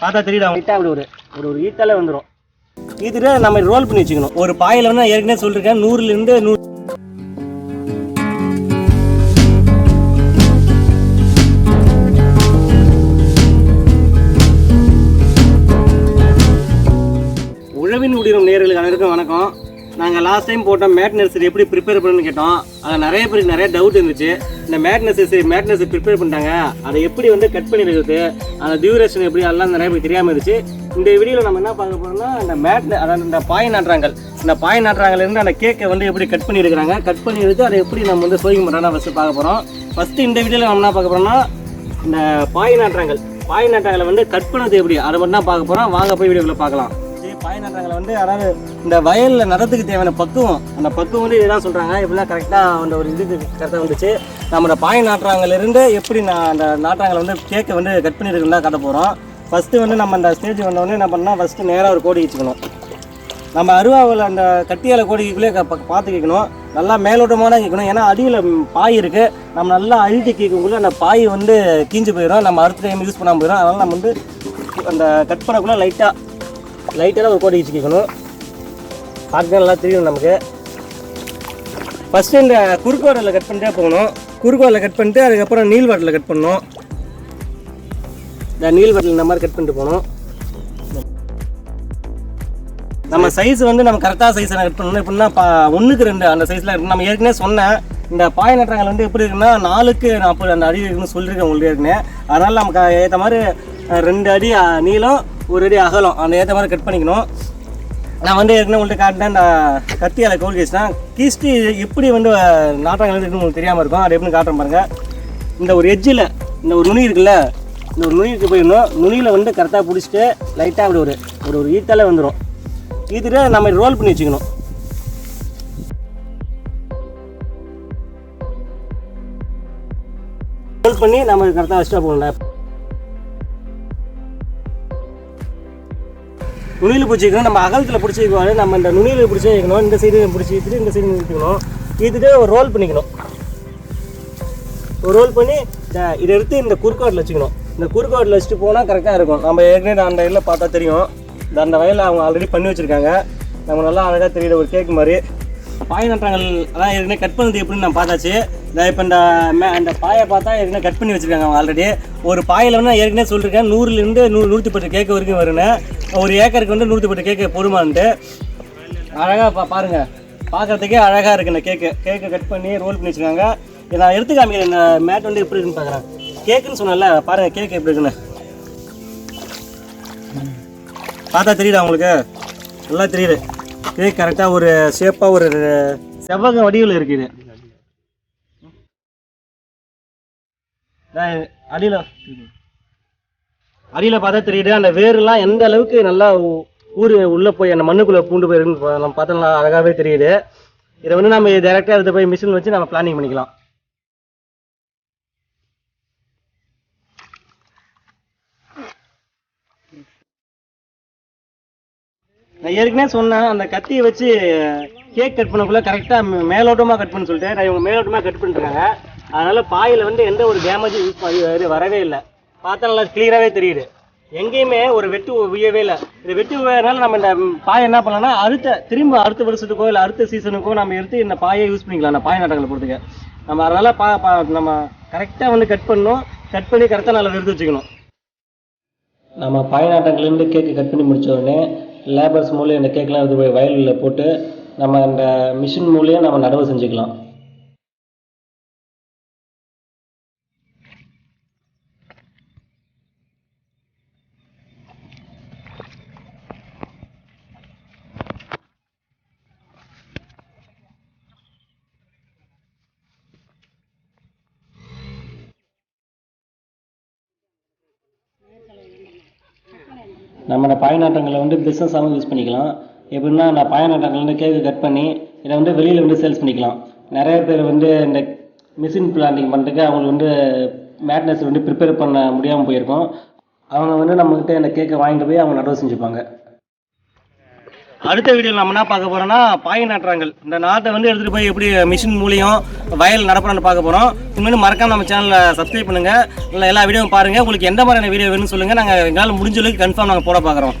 பார்த்தா தெரியுதா? அப்படி ஒரு ஒரு ஒரு ஈத்தாலே வந்துடும் இதுல நம்ம ரோல் பண்ணி வச்சுக்கணும். ஒரு பாயில் வந்து ஏற்கனவே சொல்லியிருக்கேன் நூறுலேருந்து நூறு நாங்கள் லாஸ்ட் டைம் போட்டோம் மேட் நர்சரி எப்படி ப்ரிப்பேர் பண்ணணும்னு கேட்டோம். அதில் நிறைய பேருக்கு நிறைய டவுட் இருந்துச்சு. இந்த mat nursery mat nursery prepare பண்ணிட்டாங்க. அதை எப்படி வந்து கட் பண்ணி பண்ணிடுறது அந்த டியூரேஷன் எப்படி அதெல்லாம் நிறைய பேருக்கு தெரியாமல் இருந்துச்சு. இந்த வீடியோவில் நம்ம என்ன பார்க்க போகிறோம்னா இந்த மேட் அதாவது இந்த பாய் நாட்டுறாங்கல் இந்த பாய் நாட்டுறாங்கலேருந்து அந்த கேக்கை வந்து எப்படி கட் பண்ணி எடுக்கிறாங்க? கட் பண்ணி எடுத்து அதை எப்படி நம்ம வந்து சோதிக்க மாட்டோம்னா ஃபஸ்ட்டு பார்க்க போகிறோம் ஃபஸ்ட்டு இந்த வீடியோவில் நம்ம என்ன பார்க்க போகிறோம்னா இந்த பாய் நாட்டுறாங்கல் பாய் நாட்டாங்கலை வந்து கட் பண்ணது எப்படி? அதை மட்டும் தான் பார்க்க போகிறோம் வாங்க போய் வீடியோவில் பார்க்கலாம். இது வந்து அதாவது இந்த வயலில் நடத்துக்கு தேவையான பக்குவம் அந்த பக்குவம் வந்து இதுதான் சொல்கிறாங்க இப்படிலாம் கரெக்டாக அந்த ஒரு இது கரெக்டாக வந்துச்சு. நம்ம பாய் நாட்டுறாங்கலேருந்து எப்படி நான் அந்த நாற்றாங்களை வந்து கேக்கை வந்து கட் பண்ணியிருக்குன்னு காட்ட போகிறோம் ஃபஸ்ட்டு வந்து நம்ம அந்த ஸ்டேஜ் வந்தோடனே என்ன பண்ணால் ஃபஸ்ட்டு நேராக ஒரு கோடி வச்சுக்கணும். நம்ம அருவாவில் அந்த கட்டியால் கோடிக்குள்ளே பார்த்து கேட்கணும். நல்லா மேலோட்டமான கேட்கணும். ஏன்னா அடியில் பாய் இருக்குது நம்ம நல்லா அழுத்தி கேட்கக்குள்ளே அந்த பாய் வந்து கீஞ்சு போயிடும் நம்ம அடுத்த டைம் யூஸ் பண்ணாமல் போயிடும் அதனால் நம்ம வந்து அந்த கட் பண்ணக்குள்ளே லைட்டாக லைட்டெல்லாம் ஒரு கோடி வச்சுக்கணும். பார்க்க நல்லா தெரியும் நமக்கு. ஃபஸ்ட்டு இந்த குறுக்கோடலில் கட் பண்ணிட்டே போகணும். குறுக்கோடலில் கட் பண்ணிட்டு அதுக்கப்புறம் நீள்வாட்டில் கட் பண்ணணும். இந்த நீள்வாட்டில் இந்த மாதிரி கட் பண்ணிட்டு போகணும். நம்ம சைஸ் வந்து நம்ம கரெக்டாக சைஸ் கட் பண்ணணும். எப்படின்னா பா ஒன்றுக்கு ரெண்டு அந்த சைஸில் இருக்கு நம்ம ஏற்கனவே சொன்னேன் இந்த பாய நட்டுறாங்கல் வந்து எப்படி இருக்குன்னா நாலுக்கு நாற்பது அந்த அடி இருக்குன்னு சொல்லியிருக்கேன் உங்களுக்கு ஏற்கனவே. அதனால் நமக்கு ஏற்ற மாதிரி ரெண்டு அடி நீளம் ஒரு அடி அகலம். அந்த ஏற்ற மாதிரி கட் பண்ணிக்கணும். நான் வந்து ஏற்கனவே உங்கள்கிட்ட காட்டினேன் இந்த கத்தியால் கோல் கேஸ்தான் கீஸ்ட்டு எப்படி வந்து நாட்டாங்க உங்களுக்கு தெரியாமல் இருக்கும். அது எப்படின்னு காட்டுறேன் பாருங்கள் இந்த ஒரு எஜ்ஜில் இந்த ஒரு நுனி இருக்குல்ல இந்த ஒரு நுனிக்கு போயிடணும் நுனியில் வந்து கரெக்டாக பிடிச்சிட்டு லைட்டாக அப்படி ஒரு ஒரு ஒரு ஈத்தாலே வந்துடும் ஈத்துட்டு நம்ம ரோல் பண்ணி வச்சுக்கணும். ரோல் பண்ணி நம்ம கரெக்டாக வச்சுட்டா போகணும்ல நுனியில் பிடிச்சி வைக்கணும். நம்ம அகலத்தில் பிடிச்சி வைக்கணும். நம்ம இந்த நுனியில் பிடிச்சி வைக்கணும். இந்த சைடு பிடிச்சி வச்சுட்டு இந்த சைடு நிறுத்திக்கணும் இதுட்டு ஒரு ரோல் பண்ணிக்கணும். ஒரு ரோல் பண்ணி இதை எடுத்து இந்த குறுக்கோட்டில் வச்சுக்கணும். இந்த குறுக்கோட்டில் வச்சுட்டு போனால் கரெக்டாக இருக்கும். நம்ம ஏற்கனவே அந்த வயலில் பார்த்தா தெரியும். இந்த அந்த வயலில் அவங்க ஆல்ரெடி பண்ணி வச்சுருக்காங்க. நம்ம நல்லா அழகாக தெரியுது. ஒரு கேக் மாதிரி. பாய் அதான் ஏற்கனவே கட் பண்ணது எப்படின்னு நான் பார்த்தாச்சு. இந்த இப்போ இந்த மே அந்த பாயை பார்த்தா ஏற்கனவே கட் பண்ணி வச்சுருக்காங்க அவங்க ஆல்ரெடி ஒரு பாயில் வந்து நான் ஏற்கனவே சொல்லியிருக்கேன் நூறுலேருந்து நூறு நூற்றி பத்து கேக்கு வரைக்கும் வருன்னு ஒரு ஏக்கருக்கு வந்து நூற்றி பத்து கேக்கு பொறுமான்ட்டு அழகாக பா பாருங்கள் பார்க்குறதுக்கே அழகாக இருக்கு இந்த கேக்கு கேக்கை கட் பண்ணி ரோல் பண்ணி வச்சுருக்காங்க. நான் எடுத்து காமிக்கிறேன். இந்த மேட் வந்து எப்படி இருக்குன்னு பார்க்குறேன். கேக்குன்னு சொன்னேன்ல பாருங்கள் கேக் எப்படி இருக்குன்னு. பார்த்தா தெரியுதா உங்களுக்கு? நல்லா தெரியுது. இதே கரெக்டாக ஒரு ஷேப்பாக ஒரு செவ்வக வடிவில் இருக்குது அடியில். அடியில் பார்த்தா தெரியுது. அந்த வேர்லாம் எந்த அளவுக்கு நல்லா ஊ- உள்ளே போய் அந்த மண்ணுக்குள்ளே பூண்டு போயிருக்குன்னு நம்ம பார்த்தா நல்லா அழகாகவே தெரியுது. இதை வந்து நம்ம டேரெக்டாக எடுத்து போய் மிஷின் வச்சு நம்ம பிளானிங் பண்ணிக்கலாம். நான் ஏற்கனவே சொன்னேன் அந்த கத்தியை வச்சு கேக் கட் பண்ணக்குள்ள கரெக்டாக மேலோட்டமாக கட் பண்ண சொல்லிட்டு நான் இவங்க மேலோட்டமாக கட் பண்ணுறாங்க அதனால் பாயில் வந்து எந்த ஒரு டேமேஜும் யூஸ் வரவே இல்லை. பார்த்தா நல்லா கிளியராகவே தெரியுது. எங்கேயுமே ஒரு வெட்டு உயவே இல்லை. இந்த வெட்டு உயறனால நம்ம இந்த பாயை என்ன பண்ணலாம்னா அடுத்த திரும்ப அடுத்த வருஷத்துக்கோ இல்லை அடுத்த சீசனுக்கோ நம்ம எடுத்து இந்த பாயை யூஸ் பண்ணிக்கலாம் அந்த பாய நாட்டங்களை பொறுத்துக்க. நம்ம அதனால் பா பா நம்ம கரெக்டாக வந்து கட் பண்ணணும். கட் பண்ணி கரெக்டாக நல்லா எடுத்து வச்சுக்கணும். நம்ம பாயநாட்டங்கள்லேருந்து கேக்கு கட் பண்ணி முடித்த உடனே லேபர்ஸ் மூலியம் இந்த கேக்கெலாம் எடுத்து போய் வயலில் போட்டு நம்ம அந்த மிஷின் மூலியம் நம்ம நடவு செஞ்சுக்கலாம். நம்ம பயனாட்டங்களை வந்து பிஸ்னஸாகவும் யூஸ் பண்ணிக்கலாம். எப்படின்னா நான் பாயநாட்டங்கள்லேருந்து கேக்கு கட் பண்ணி இதை வந்து வெளியில் வந்து சேல்ஸ் பண்ணிக்கலாம். நிறைய பேர் வந்து இந்த மிஷின் பிளான்டிங் பண்ணுறதுக்கு அவங்களுக்கு வந்து மேட்னஸ் வந்து ப்ரிப்பேர் பண்ண முடியாமல் போயிருக்கும். அவங்க வந்து நம்மக்கிட்ட இந்த கேக்கை வாங்கிட்டு போய் அவங்க நடவு செஞ்சுப்பாங்க. அடுத்த வீடியோவில் நம்ம என்ன பார்க்க போறோம்னா பாய் நாட்டுறாங்கள் இந்த நாட்டை வந்து எடுத்துகிட்டு போய் எப்படி மிஷின் மூலியம் வயல் நடப்புறான்னு பார்க்க போகிறோம் இன்னும் மறக்காம நம்ம சேனலை சப்ஸ்கிரைப் பண்ணுங்க. இல்லை எல்லா வீடியோவும் பாருங்க. உங்களுக்கு எந்த மாதிரியான வீடியோ வேணும்னு சொல்லுங்க. நாங்கள் எங்களால் முடிஞ்ச அளவுக்கு கன்ஃபார்ம் நாங்கள் போட பார்க்குறோம்.